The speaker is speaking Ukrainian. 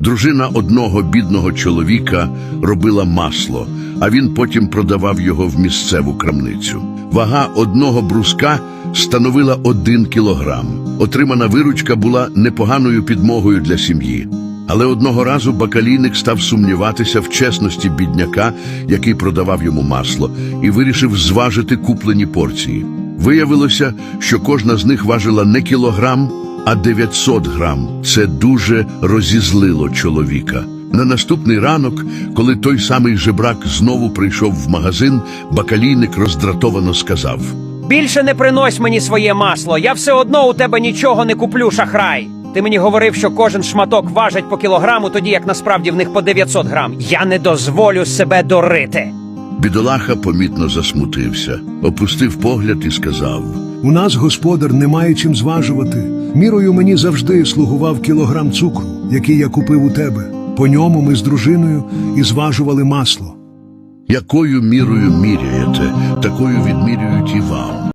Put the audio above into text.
Дружина одного бідного чоловіка робила масло, а він потім продавав його в місцеву крамницю. Вага одного бруска становила один кілограм. Отримана виручка була непоганою підмогою для сім'ї. Але одного разу бакалійник став сумніватися в чесності бідняка, який продавав йому масло, і вирішив зважити куплені порції. Виявилося, що кожна з них важила не кілограм, а 900 грам. Це дуже розізлило чоловіка. На наступний ранок, коли той самий жебрак знову прийшов в магазин, бакалійник роздратовано сказав: Більше не принось мені своє масло. Я все одно у тебе нічого не куплю, шахрай. Ти мені говорив, що кожен шматок важить по кілограму, тоді як насправді в них по 900 грам. Я не дозволю себе дорити. Бідолаха помітно засмутився, опустив погляд і сказав: У нас господар не має чим зважувати. Мірою мені завжди слугував кілограм цукру, який я купив у тебе. По ньому ми з дружиною і зважували масло. Якою мірою міряєте, такою відмірюють і вам.